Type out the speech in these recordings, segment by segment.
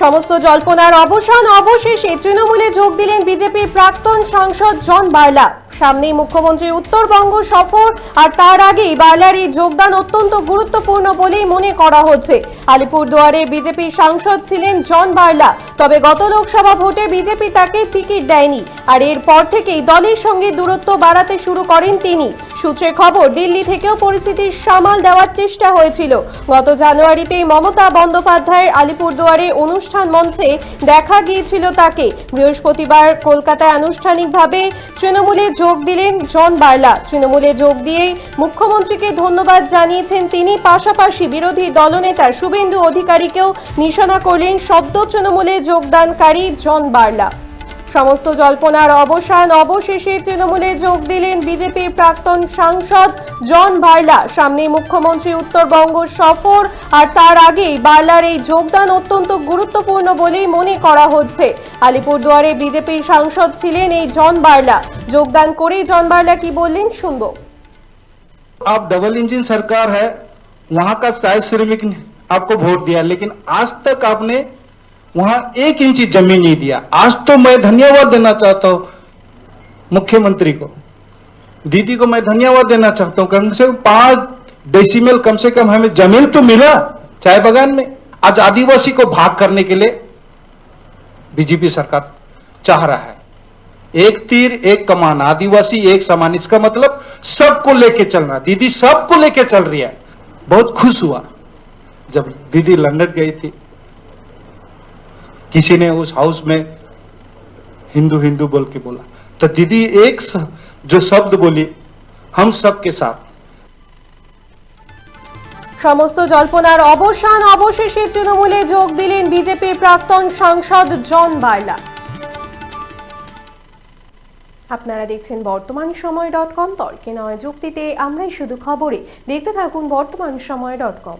সমস্ত জল্পনার অবসান অবশেষে তৃণমূলে যোগ দিলেন বিজেপির প্রাক্তন সাংসদ জন বার্লা। সামনেই মুখ্যমন্ত্রীর উত্তরবঙ্গ সফর, আর তার আগেই বার্লার এই যোগদান অত্যন্ত গুরুত্বপূর্ণ বলেই মনে করা হচ্ছে। আলিপুরদুয়ারে বিজেপির সাংসদ ছিলেন জন বার্লা, তবে গত লোকসভা ভোটে বিজেপি তাকে টিকিট দেয়নি, আর এরপর থেকেই দলের সঙ্গে দূরত্ব বাড়াতে শুরু করেন তিনি। সূত্রে খবর, দিল্লি থেকেও পরিস্থিতির সামাল দেওয়ার চেষ্টা হয়েছিল। গত জানুয়ারিতেই মমতা বন্দ্যোপাধ্যায়ের আলিপুরদুয়ারে অনুষ্ঠান মঞ্চে দেখা গিয়েছিল তাকে। বৃহস্পতিবার কলকাতায় আনুষ্ঠানিকভাবে তৃণমূলে যোগ দিলেন জন বার্লা। তৃণমূলে যোগ দিয়েই মুখ্যমন্ত্রীকে ধন্যবাদ জানিয়েছেন তিনি। পাশাপাশি বিরোধী দলনেতা শুভেন্দু অধিকারীকেও নিশানা করলেন সদ্য তৃণমূলে যোগদানকারী জন বার্লা। সমস্ত জল্পনার অবসান অবশেষে তৃণমূলে যোগ দিলেন বিজেপির প্রাক্তন সাংসদ জন বার্লা সামনে মুখ্যমন্ত্রী উত্তরবঙ্গ সফর আর তার আগেই বার্লার এই যোগদান অত্যন্ত গুরুত্বপূর্ণ বলেই মনে করা হচ্ছে আলিপুরদুয়ারে বিজেপির সাংসদ ছিলেন এই জন বার্লা যোগদান করেই জন বার্লা কি বললেন শুনবো आप डबल इंजन सरकार है वहां का साय श्रमिक ने आपको वोट दिया लेकिन आज तक आपने वहाँ एक इंची ज़मीन नहीं दिया। आज तो मैं धन्यवाद देना चाहता हूँ मुख्यमंत्री को। दीदी को मैं धन्यवाद देना चाहता हूँ। कम से कम पाँच डेसीमेल कम से कम हमें ज़मीन तो मिला, चाय बागान में। आज आदिवासी को भाग करने के लिए बीजेपी सरकार चाह रहा है। एक तीर, एक कमान, आदिवासी, एक समान, इसका मतलब सबको लेके चलना। दीदी सबको लेके चल रही है। बहुत खुश हुआ जब दीदी लंदन गई थी। किसी ने उस हाउस में हिंदू हिंदू बोल के बोला तो दीदी एक स- जो शब्द बोली हम सबके साथ সমস্ত জল্পনার অবসান অবশেষে তৃণমূলে যোগ দিলেন বিজেপির প্রাক্তন সাংসদ জন বার্লা আপনারা দেখছেন বর্তমান সময় ডট কম তর্কে নয় যুক্তিতে আমরাই শুধু খবরে দেখতে থাকুন বর্তমান সময় ডট কম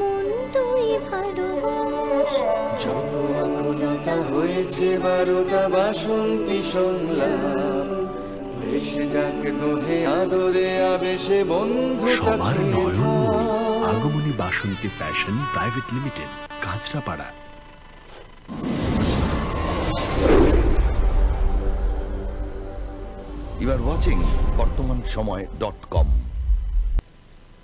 মন তুই ভালোবাস। যত আকুলতা হয়েছে বারোটা বাসন্তী সংলাপ ভেসে যাক দোহে আদরে আবেশে বন্ধু সবার নয়নমণি Agamani Basanti fashion private limited Kanchrapara. You are watching Bartaman Samay dot com